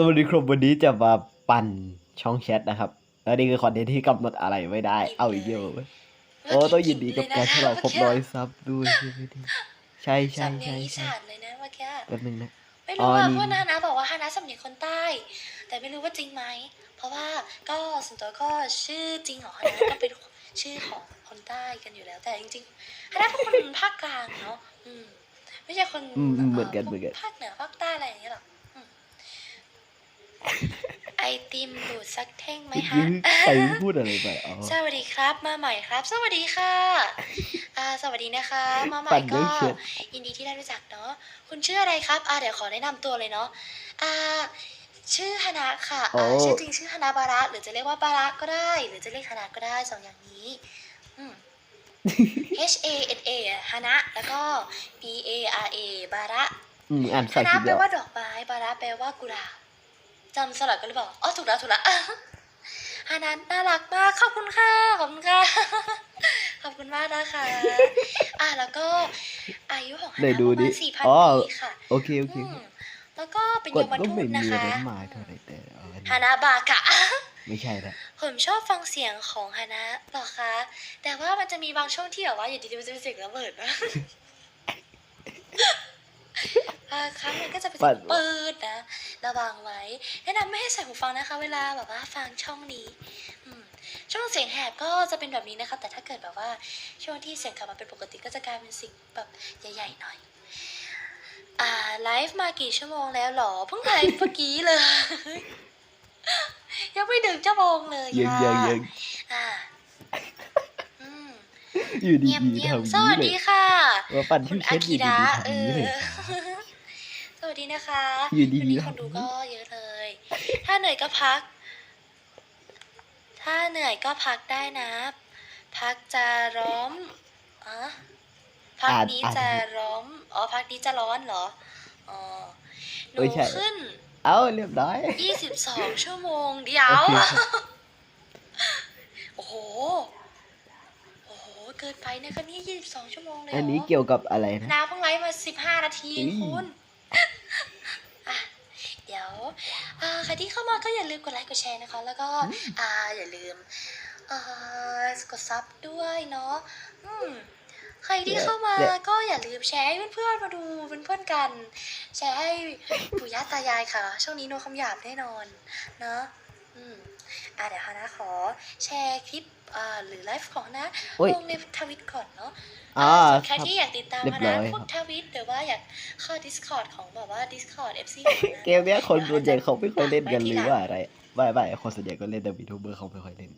สวัสดีครับวันนี้จะมาปั่นช่องแชทนะครับ แล้วนี่คือคอนเทนต์ที่กำหนดอะไรไม่ได้ เอาอีกเดียวเว้ยโอ้ต้องยินดีกับการที่เราครบร้อยซับด้วยใช่ไหมดิใช่ใช่สำเนียใช่งอีใช่สานเลยนะเมื่อกี้แป๊บนึงนะไม่อ๋รู้อว่านี่เพราะนานะบอกว่าฮานะสำเนียงคนใต้ แต่ไม่รู้ว่าจริงไหมเพราะว่าก็ส่วนตัวก็ชื่อจริงของฮานะก็เป็นชื่อของคนใต้กันอยู่แล้ว แต่จริงๆฮานะเป็นคนภาคกลางเนาะอืมไม่ใช่คนอืมอืมเหมือนกันเหมือนกันภาคเหนือภาคใต้อะไรอย่างเงี้ยหรอกอืม ไอติมดูดสักเท่งไหมเมื่อฮะกี้ใครพูดอะไรไปอ๋อ สวัสดีครับ มาใหม่ครับ สวัสดีค่ะอ่าสวัสดีนะคะ มาใหม่ปั่นก็เรื่องเช็ดยินดีที่ได้รู้จักเนาะคุณชื่ออะไรครับอ่าเดี๋ยวขอแนะนำตัวเลยเนาะอ่าชื่อฮานะค่ะโอ้อ่าชื่อจริงชื่อฮานะบาระหรือจะเรียกว่าบาระก็ได้ หรือจะเรียกฮานะก็ได้สองอย่างนี้อืม H A N A ฮานะแล้วก็ B A R A บาระ อืมอ่านฮาภาษานะอังกฤษแปลแล้ว ว่าดอกไม้บาระแปลว่ากุหลาบ จำสลับกันหรือเปล่า อ๋อ ถูกแล้ว ถูกแล้วฮานะน่ารักมาก ขอบคุณค่ะ ขอบคุณค่ะ ขอบคุณมากนะคะ อะ แล้วก็อายุของฮาไหนนะปดูระดิมาณสี่พันอ๋อปีค่ะ โอเค โอเคอืมแล้วก็เป็นกยดมก็ทูไม่ตมีนะคะอะไรมากเท่าไหร่แต่เอาอันนี้ฮานะบากะ ไม่ใช่ละผมชอบฟังเสียงของฮานะหรอคะ แต่ว่ามันจะมีบางช่วงที่แบบว่าอยู่ดีๆมันจะเป็นเสียงระเบิดนะ บางครั้งมันก็จะเป็นเสียงปืนนะระวังไว้ แนะนำไม่ให้ใส่หูฟังนะคะ เวลาแบบว่าฟังช่องนี้อืมช่วงเสียงแหบก็จะเป็นแบบนี้นะคะ แต่ถ้าเกิดแบบว่าช่วงที่เสียงกลับมาเป็นปกติก็จะกลายเป็นเสิ่งแบบใหญ่ๆหน่อยอ่าไลฟ์มากี่ชั่วโมงแล้วหรอเพิ่งไลฟ์เมื่อกี้เลย ยังไม่ถึงชั่วโมงเลยยังค่ะยังยังอ่าอืมอยู่ดีเยี่ยมๆเยี่ยมทำสวัสนี้เลดียค่ะว่าปั่นคุชื่ณอเชอาฟอกิยู่ดีระๆเอทำนี้อเลยสวัส ดีนะคะอยู่ดีๆวันนี้คนดูก็เยอะเลย ถ้าเหนื่อยก็พัก ถ้าเหนื่อยก็พักได้นะ พักจะร้อมอ๋อพักอ่านนี้อ่านจะร้อมอ๋อพักนี้จะร้อนเหรอ อ๋อ หนูไม่ใช่ขึ้น เอาเรียบร้อย22ชั่วโมงเดียวโอเคครับโอ้โห โอ้โห เกินไปนะคะนี่22ชั่วโมงเลยเหรอันนี้เกี่ยวกับอะไรนะน้าเพิ่งไลฟ์มา15นาทีอุ้ยคุณอะ เดี๋ยวอ่าใครที่เข้ามาก็อย่าลืมกดไลค์กดแชร์นะคะ แล้วก็อ่าอย่าลืมเอ่อกดซับด้วยเนาะอืมใครที่เข้ามาก็อย่าลืมแชร์ให้เพื่อนๆมาดูเป็นเพื่อนกัน แชร์ให้ปู่ย่าตายายค่ะ ช่วงนี้โนคำหยาบแน่นอนเนาะอืมอะเดี๋ยวฮานะขอแชร์คลิปอ่าหรือไลฟ์ของฮานะโอ้ยลงในทวิตก่อนเนาะ อ่าส่วนใครครับที่อยากติดตามเรียบมาร้นะอยพวกครับทวิตหรือว่าอยากเข้า Discord ของแบบว่า Discord FC เกมเนี้ยคนส่วนใหญ่เขาไม่ค่อยเล่นกันหรือว่าอะไรไม่ไม่คนส่วนใหญ่ก็เล่นแต่วีทูเบอร์เขาไม่ค่อยเล่น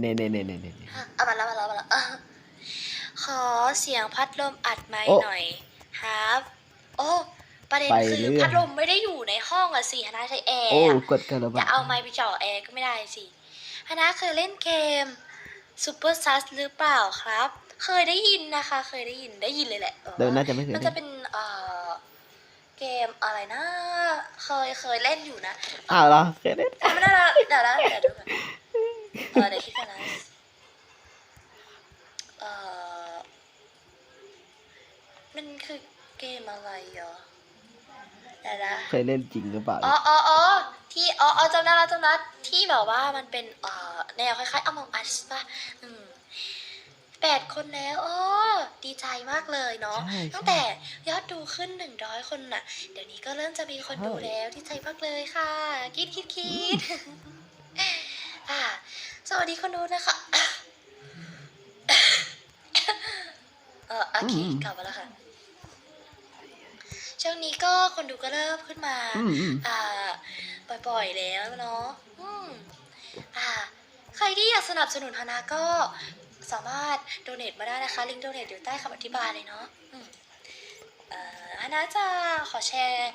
เน่เน่เน่เน่เน่อะเอามาแล้วมาแล้วมาแล้วอะขอเสียงพัดลมอัดไม้โอ้หน่อยครับโอ้ประเด็นไปคือเรื่อยพัดลมไม่ได้อยู่ในห้องอะสิฮานะใช้แอร์โอ้อะกดกันแล้วจะบ้าเอาไม้ไปจ่อแอร์ก็ไม่ได้สิฮานะเคยเล่นเกม Super s u s หรือเปล่าครับ เคยได้ยินนะคะ เคยได้ยินได้ยินเลยแหละออเดี๋ยวน่าจะไม่เคยมันเล่จะนเป็นเอ่อเกมอะไรนะ เคยเคยเล่นอยู่นะอ้าวเหรอเคยเล่นจำไม่ได้ละเดี๋ยวนะเดี๋ยวดูก่อนเออเดี๋ยวคิดก่อนนะเอ่อมันคือเกมอะไรเหรอเดี๋ยวนะเคยเล่นจริงหรือเปล่าอ๋ออ๋ออ๋อที่อ๋ออ๋อจำได้แล้วจำได้ที่แบบว่ามันเป็นเอ่อแนวคล้ายๆ Among Us ป่ะอืม แปดคนแล้วอ๋อดีใจมากเลยเนาะ ใช่ตั้งใช่แต่ยอดดูขึ้นหนึ่งร้อยคนน่ะ เดี๋ยวนี้ก็เริ่มจะมีคนดูใช่แล้วดีใจมากเลยค่ะคิดคิดคิดอ่าสวัสดีคนดูนะคะเออโอเคกลับมาแล้วค่ะ ช่วงนี้ก็คนดูก็เริ่มขึ้นมา อืมอืม อ่าบ่อยๆแล้วเนาะอืมอ่า ใครที่อยากสนับสนุนฮานาก็ สามารถโดเน a มาได้นะคะ ลิงก์โดเน a อยู่ใต้คำอธิบายเลยเนาะอืมเอ่อฮานาจะขอแชร์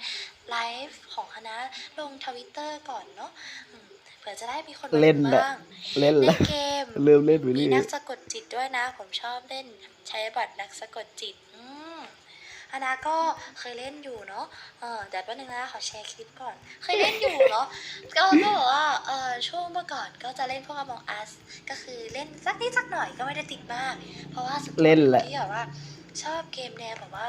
ไลฟ์ของฮานาลงทวิตเตอร์ก่อนเนาะอืมเผื่อจะได้มีคนมาเล่นดูแหละบ้างเล่นเล่ละนเกมเริ่มเล่นไปมีเรื่อนัยกสะกดจิตด้วยนะ ผมชอบเล่นใช้บัตรนักสะกดจิต อืมอานาก็เคยเล่นอยู่เนาะ เออเดี๋ยวแป๊บนึงนะขอแชร์คลิปก่อน เคยเล่นอยู่เนาะ ก็ก็บอกว่า เออช่วงเมื่อก่อนก็จะเล่นพวก Among Us ก็คือเล่นสักนิดสักหน่อยก็ไม่ได้ติดมาก เพราะว่าส่วนตัวเล่นแหละ ที่แบบว่าชอบเกมแนวแบบว่า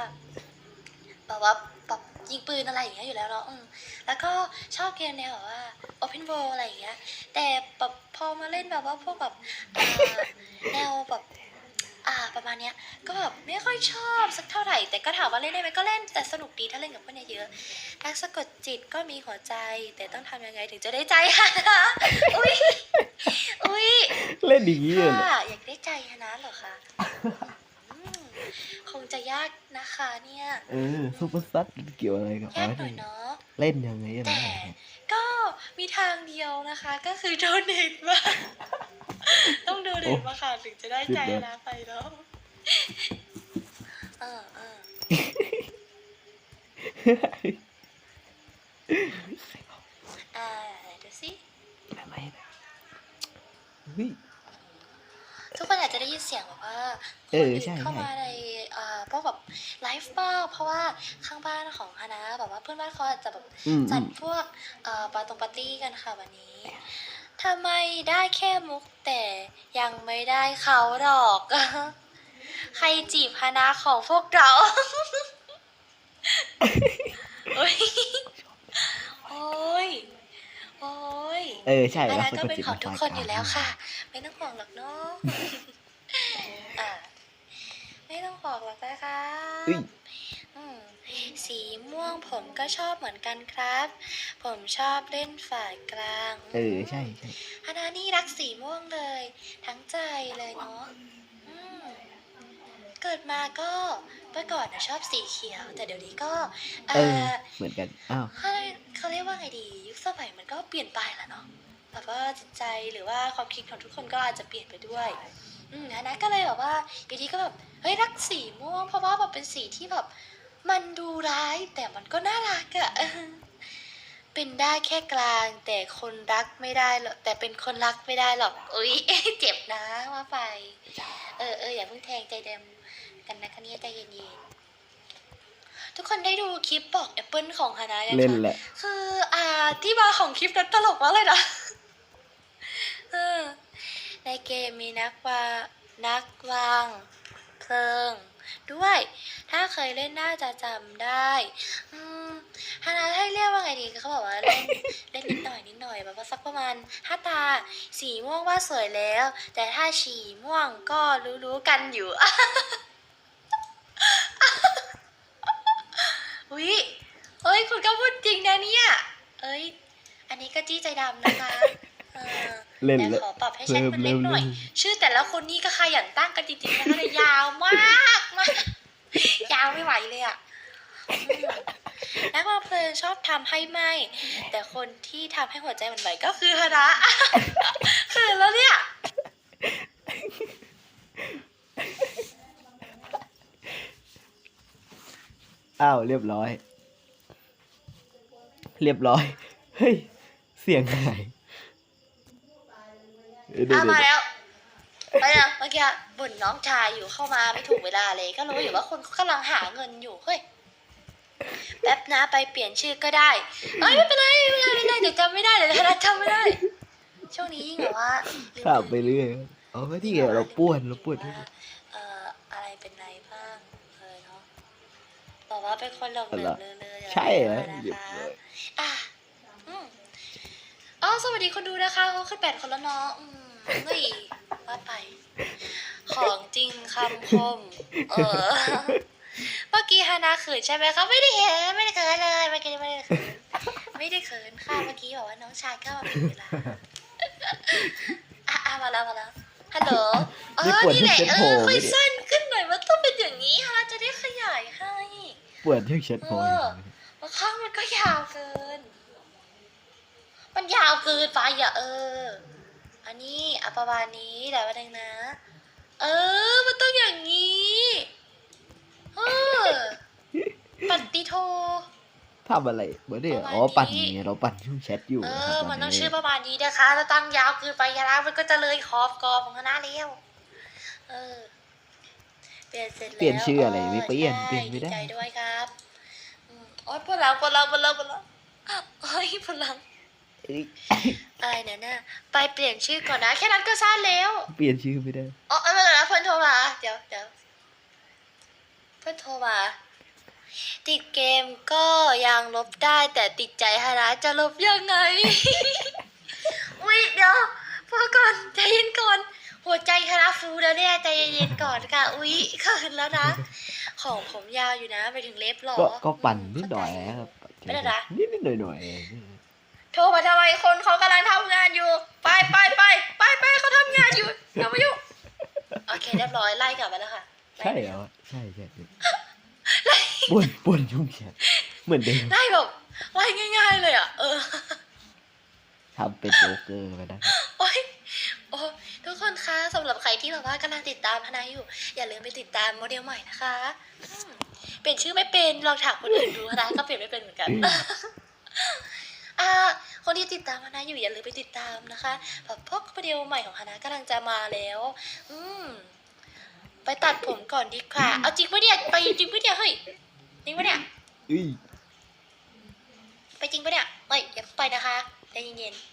แบบว่าแบบยิงปืนอะไรอย่างเงี้ยอยู่แล้วเนาะอืมแล้วก็ชอบเกมแนวแบบว่า Open World อะไรอย่างเงี้ย แต่แบบพอมาเล่นแบบว่าพวกแบบอ่าแนวแบบอ่าประ มาณเนี้ยก็แบบไม่ค่อยชอบสักเท่าไหร่ แต่ก็ถามว่าเล่นได้ไหมก็เล่นแต่สนุกดีถ้าเล่นกับเพื่อนเยอะๆนักสะกดจิตก็มีหัวใจ แต่ต้องทำยังไงถึงจะได้ใจฮะนะอุ้ยอุ้ยเล่นอย่างนี้เลยเหรอค่ะอยากได้ใจฮะนะเหรอคะอืมคงจะยากนะคะเนี่ยเออซุปเปอร์ซัดเกี่ยวอะไรกับยากอาร์ตหน่อยเนาะเล่นยังไงอะแต่นะก็มีทางเดียวนะคะ ก็คือโดเนทมาต้องโดเนทมาค่ะถึงจะได้ใจนะไปเนาะ เออเอออ่าดูสิไรนะเฮ้ยทุกคนอาจจะได้ยินเสียงแบบว่าเออคนใช่เข้ามาในอ่าพวกแบบไลฟ์บ้างเพราะว่าข้างบ้านของฮานะแบบว่าเพื่อนบ้านเขาอาจจะแบบจัดพวกเอ่อปาตรงปาร์ตี้กันค่ะวันนี้ทำไมได้แค่มุกแต่ยังไม่ได้เขาดอก ใครจีบฮานะของพวกเรา โอ้ย โอ้ย โอ้ยเออใช่ฮาแล้วนะสะก็กดเป็นจิตของมันทุกสายคนกอยู่ลางแล้วค่ะ ไม่ต้องห่วงหรอกเนาะอะไม่ต้องห่วงหรอกนะคะเฮ้ยอืมสีม่วงผมก็ชอบเหมือนกันครับ ผมชอบเล่นฝ่ายกลาง เออใช่ใช่ ฮานานี่รักสีม่วงเลย ทั้งใจเลยเนาะอืม เกิดมาก็เมื่อก่อนนะชอบสีเขียว แต่เดี๋ยวนี้ก็ เอเอออเหมือนกันอ้าวเขาเขาเรียกว่าไงดี ยุคสมัยมันก็เปลี่ยนไปแล้วเนาะแบบว่าจิตใจหรือว่าความคิดของทุกคนก็อาจจะเปลี่ยนไปด้วย อืมฮานะก็เลยแบบว่าอยู่ดีก็แบบเฮ้ยรักสีม่วงเพราะว่าแบบเป็นสีที่แบบ มันดูร้ายแต่มันก็น่ารักอะเออเป็นได้แค่กลาง แต่คนรักไม่ได้หรอกแต่เป็นคนรักไม่ได้หรอกอุ้ย เจ็บนะว่าไป เออเอออย่าเพิ่งแทงใจเดม กันนะคะเนี่ยใจเย็นๆ ทุกคนได้ดูคลิปบอกแอปเปิลของฮานะยังเล่นคะแหละ คืออ่าที่มาของคลิปนั้นตลกมากเลยนะเออในเกมมีนักวานักวางเพลิง ด้วย ถ้าเคยเล่นน่าจะจำได้อืมฮานาให้เรียกว่าไงดีเขาบอกว่าเล่น เล่นนิดหน่อยนิดหน่อยแบบว่าสักประมาณห้าตา สีม่วงว่าสวยแล้ว แต่ถ้าฉี่ม่วงก็รู้ๆกันอยู่ อุ้ยเอ้ย คุณก็พูดจริงนะเนี่ย เอ้ย อันนี้ก็จี้ใจดำนะคะเออเล่นแต่แล้วขอปรับให้ชัดมันเล็กหน่อย เริ่มเริ่ม ชื่อแต่ละคนนี่ก็ขยันตั้งกันจริงๆนะคะเนี่ยยาวมากมาก ยาวไม่ไหวเลยอะอืมนักวางเพลิงชอบทำให้ไหมแต่คนที่ทำให้หัวใจมันไหวก็คือฮาระ คือแล้วเนี่ย อ้าวเรียบร้อย เรียบร้อย เฮ้ย เสียงหายเดี๋ยวอะเดี๋ยวมาแล้วไปแล้วเมื่อกี้บ่นน้องชายอยู่เข้ามาไม่ถูกเวลาเลย ก็รู้อยู่ว่าคนเขากำลังหาเงินอยู่เฮ้ยแป๊บนะไปเปลี่ยนชื่อก็ได้เอ้ยไม่เป็นไรไม่เป็นไรไม่เป็นไรเดี๋ยวจำไม่ได้เดี๋ยวธนาจำไม่ได้ ช่วงนี้ยิ่งแบบว่าลืมถามไปเรื่อยอ๋อที่ไงเราป้วนเราป้วนว่ บอกว่าเป็นคนหลงเหลือเลือเลือใช่เหรอนะเรียบคะร้อยอะอืมอ๋อสวัสดีคนดูนะคะเขาขึ้นแปดคนแล้วเนาะอืมเฮ้ยว่าไป ของจริงคำคม เออ เมื่อกี้ฮานาเขินใช่ไหมคะไม่ได้เห็นไม่ได้เขินเลยเมื่อกี้ไม่ได้เขินไม่ได้เขินค่ะเมื่อกี้บอกว่าน้องชายก็มาเป็นเวลาอะอะมาแล้วมาแล้วฮัลโหลเอนี่อปวดนี่แหละที่เช็ดเอโผล่อไหมค่อยเนี่ยสั้นขึ้นหน่อยมันต้องเป็นอย่างนี้ฮะจะได้ขยายให้ ปวดที่เช็ดพออยู่บางครั้งมันก็ยาวเกิน มันยาวเกินไปอะเออ อันนี้อะประมาณนี้แต่ว่าดังนะ เออ มันต้องอย่างนี้เออปฏิโททำอะไรเมื่อเนี่ยประมาณอ๋อปั่นนี้ไงเราปั่นช่วงแชทอยู่เอนะคอรับมันต้องตชื่อประมาณนี้นะคะถ้าตั้งยาวเกินไปยาละมันก็จะเลยขอบกอของคณะเลี้ยวเออ เปลี่ยนเสร็จแล้วเปลี่ยนชื่ออะไรไม่เปลี่ยนใช่เปลี่ยนไม่ได้ใจด้วยครับอืมโอ๊ยพลังพลังพลังพลังโอ้ยพลังเอ้ยอะไรเนี่ยน่ะไปเปลี่ยนชื่อก่อนนะ แค่นั้นก็สั้นแล้วเปลี่ยนชื่อไม่ได้อ๋อไม่เป็นไรนะเพื่อนโทรมาเดี๋ยวเดี๋ยวเพื่อนโทรมาติดเกมก็ยังลบได้แต่ติดใจฮานะจะลบยังไง อุ้ยเดี๋ยวพอก่อนใจเย็นก่อน หัวใจฮานะฟูแล้วเนี่ยใจเย็นๆก่อนค่ะอุ้ยเขินแล้วนะ ของผมยาวอยู่นะไปถึงเล็บหรอก็ก็ปั่นนิดหน่อยครับไม่ได้นะนิดนิดหน่อยหน่อยๆเองโทรมาทำไมคนเขากำลังทำงานอยู่ ไปไปไปไปไปเขาทำงานอยู่อย่ามายุ่งโอเคเรียบร้อยไล่กลับไปแล้วค่ะ ใช่เหรอใช่ใช่ปวนปวนช่องแชทเหมือนเดิมไล่แบบไล่ง่าย ๆ เลยอะเออทำเป็นโจ๊กเกอร์ไปนะครับโอ้ย โอ้ทุกคนคะสำหรับใครที่แบบว่ากำลังติดตามพนาอยู่ อย่าลืมไปติดตามโมเดลใหม่นะคะอืมเปลี่ยนชื่อไม่เป็นลองถามคนอื่นดูนะก็เปลี่ยนไม่เป็นเหมือนกัน อ่าคนที่ติดตามฮานะอยู่อย่าลืมไปติดตามนะคะแบบพวกวิดีโอใหม่ของฮานะกำลังจะมาแล้ว อืม ไปตัดผมก่อนดีกว่า เอาจริงปะเนี่ยไปจริงปะเนี่ยเฮ้ยจริงปะเนี่ย อุ้ย ไปจริงปะเนี่ยเอ้ยอย่าเพิ่งไปนะคะใจเย็นๆ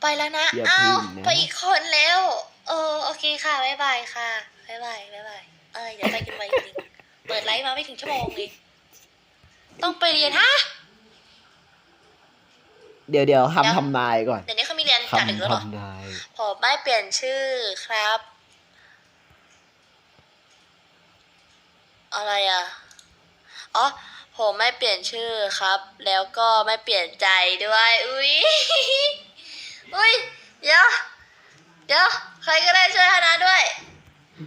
ไปแล้วนะอย่าอ้าวพึ่งนะ ไปอีกคนแล้วเออโอเคค่ะบ๊ายบายค่ะบ๊ายบายบ๊ายบายเอ้ยเดี๋ยวไปกันไปจริงๆเปิดไลฟ์มาไม่ถึงชั่วโมงเลยต้องไปเรียนฮะเดี๋ยวเดี๋ยวเดี๋ยวทำทำนายก่อนเดี๋ยวนี้เขามีเรียนจากดึกทำแล้วเหรอ ทำนาย ผมไม่เปลี่ยนชื่อครับ อะไรอะ อ๋อ ผมไม่เปลี่ยนชื่อครับ แล้วก็ไม่เปลี่ยนใจด้วย อุ้ยอุ้ยเดี๋ยว เดี๋ยวใครก็ได้ช่วยฮานาด้วย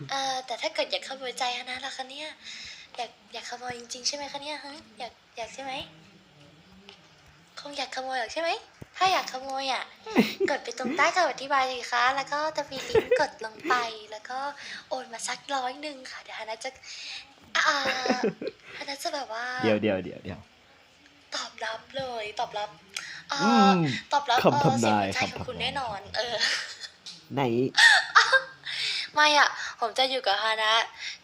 เอ่อแต่ถ้าเกิดอยากขโมยใจฮานาล่ะคะเนี่ย อยากอยากขโมยจริงๆใช่ไหมคะเนี่ยฮะอยากอยากใช่ไหมคงอยากขโมยหรอกใช่ไหม ถ้าอยากขโมยอะ กดไปตรงใต้คำอธิบายเลยค่ะ แล้วก็จะมีลิงก์กดลงไป แล้วก็โอนมาสักร้อยหนึ่งค่ะ เดี๋ยวฮานาจะ อ่าฮานาจะแบบว่า เดี๋ยวเดี๋ยวเดี๋ยวเดี๋ยวตอบรับเลย ตอบรับอ่าอืมตอบรับคำทำนายเออเสียงหัวใจของคำทำนายคุณแน่นอน เออ ไหน ไม่อะ ผมจะอยู่กับฮานะ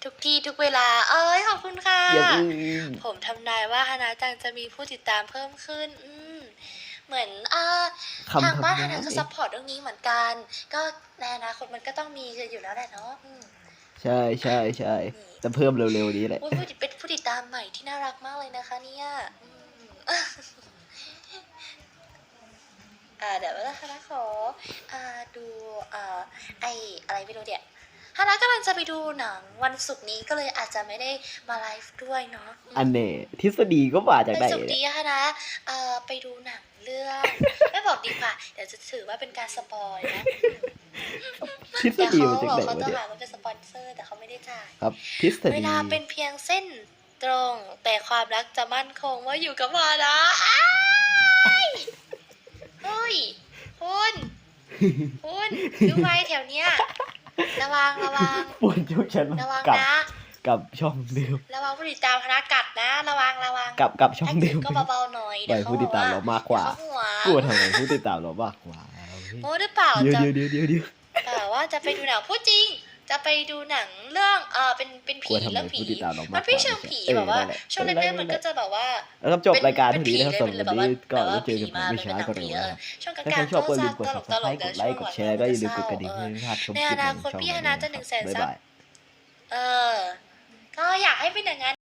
ทุกที่ทุกเวลา เอ้ยขอบคุณค่ะ อย่าพึ่งผมทำนายว่าฮานะจังจะมีผู้ติดตามเพิ่มขึ้น อืมเหมือนอ่าคำทางบ้านทำฮานะนายก็ซัพพอร์ตเรื่องนี้เหมือนกัน ก็ในอนาคตมันก็ต้องมีอยู่แล้วแหละเนาะอืมใช่ใช่ใช่จะเพิ่มเร็วๆนี้แหละอุ๊ยผู้ติดเป็นผู้ติดตามใหม่ที่น่ารักมากเลยนะคะเนี่ยอืมอ่า เดี๋ยวฮานะขออ่าดูอ่าไออะไรไม่รู้เนี่ยฮานะกำลังจะไปดูหนังวันศุกร์นี้ก็เลยอาจจะไม่ได้มาไลฟ์ด้วยเนาะอืมอันเน่ทฤษฎีก็มาจากไหนวันศุกร์เนี่ยนี้ฮานะเอ่อไปดูหนังเรื่อง ไม่บอกดีกว่าเดี๋ยวจะถือว่าเป็นการสปอยนะทฤษเดี๋ยวฎีเขามาจากบอกไหนเขาวะจะเนี่ยหาว่าเป็นสปอนเซอร์แต่เขาไม่ได้จ่ายครับทฤษเวฎีลาเป็นเพียงเส้นตรง แต่ความรักจะมั่นคงว่าอยู่กับวานะอ้ายเฮ้ยคุณคุณดูไว้แถวเนี้ยระวังระวังปวนช่องแชทระวังกับนะกับช่องเดิมระวังผู้ติดตามพนักกัดนะระวังระวังกับกับช่องถ้าเดิกินมก็เบาๆหน่อยไปเดี๋ยวเขาผู้บติอดกตามว่าเรามากกว่าเขาหัวกลัวทำไมผู้ติดตามเรามากกว่าโม้หรือเปล่าเดี๋ยวจะเดี๋ยวเดี๋ยวเดี๋ยวเดี๋ยวแต่ว่าจะไปดูหนังพูดจริง จะไปดูหนังเรื่องเออเป็นเป็นกลัผีวทำไมเรื่องผีผู้ติดตามเรามากกว่ามันไม่เชิงผีเออแบบว่านั่นแหละช่วงแรกๆมันก็จะแบบว่าแล้วก็จบรายการเท่านี้นะครับเป็สำหรับวันนี้ก็แบบว่าไว้เจอกันใหม่ไม่ช้าก็เร็วเอนะอช่วงกลาถ้างใครๆชอบก็ก็อย่าลืจะมกดตลกตล subscribe กกดไลค์กดแชร์ก็อย่าลืมกดกระดิ่งเพื่อไม่พลาดชมคลิปใหม่ๆของช่องเราด้วยนะครับบ๊ายบายเออก็อยากให้เป็นอย่างนั้น